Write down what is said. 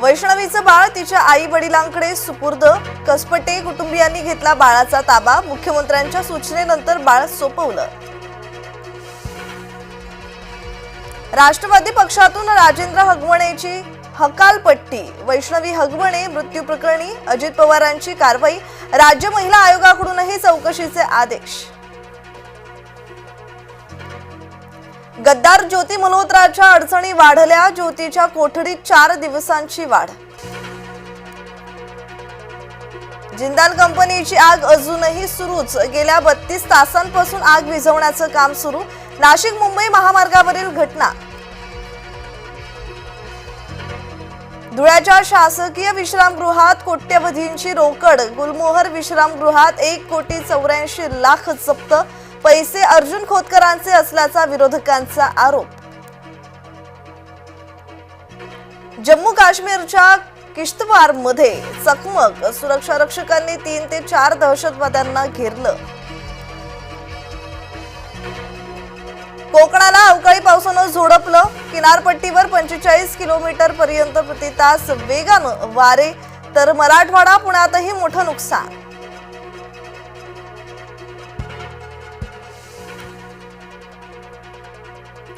वैष्णवीचं बाळ तिच्या आई वडिलांकडे सुपूर्द कसपटे कुटुंबियांनी घेतला बाळाचा ताबा मुख्यमंत्र्यांच्या सूचनेनंतर बाळ सोपवलं. राष्ट्रवादी पक्षातून राजेंद्र हगवणेची हकालपट्टी वैष्णवी हगवणे मृत्यू प्रकरणी अजित पवारांची कारवाई राज्य महिला आयोगाकडूनही चौकशीचे आदेश. गद्दार ज्योती मल्होत्राच्या अडचणी वाढल्या ज्योतीच्या कोठडीत चार दिवसांची वाढ. जिंदाल कंपनीची आग अजूनही सुरूच. गेल्या बत्तीस तासांपासून आग विझवण्याचं काम सुरू. नाशिक मुंबई महामार्गावरील घटना. धुळ्याच्या शासकीय विश्रामगृहात कोट्यवधींची रोकड. गुलमोहर विश्रामगृहात एक कोटी चौऱ्याऐंशी लाख जप्त. पैसे अर्जुन खोतकरांचे असल्याचा विरोधकांचा आरोप. जम्मू काश्मीरच्या किश्तवारमध्ये चकमक सुरक्षा रक्षकांनी तीन ते चार दहशतवाद्यांना घेरलं. कोकणाला अवकाळी पावसानं झोडपलं. किनारपट्टीवर पंचेचाळीस किलोमीटर पर्यंत प्रति तास वेगानं वारे तर मराठवाडा पुण्यातही मोठं नुकसान.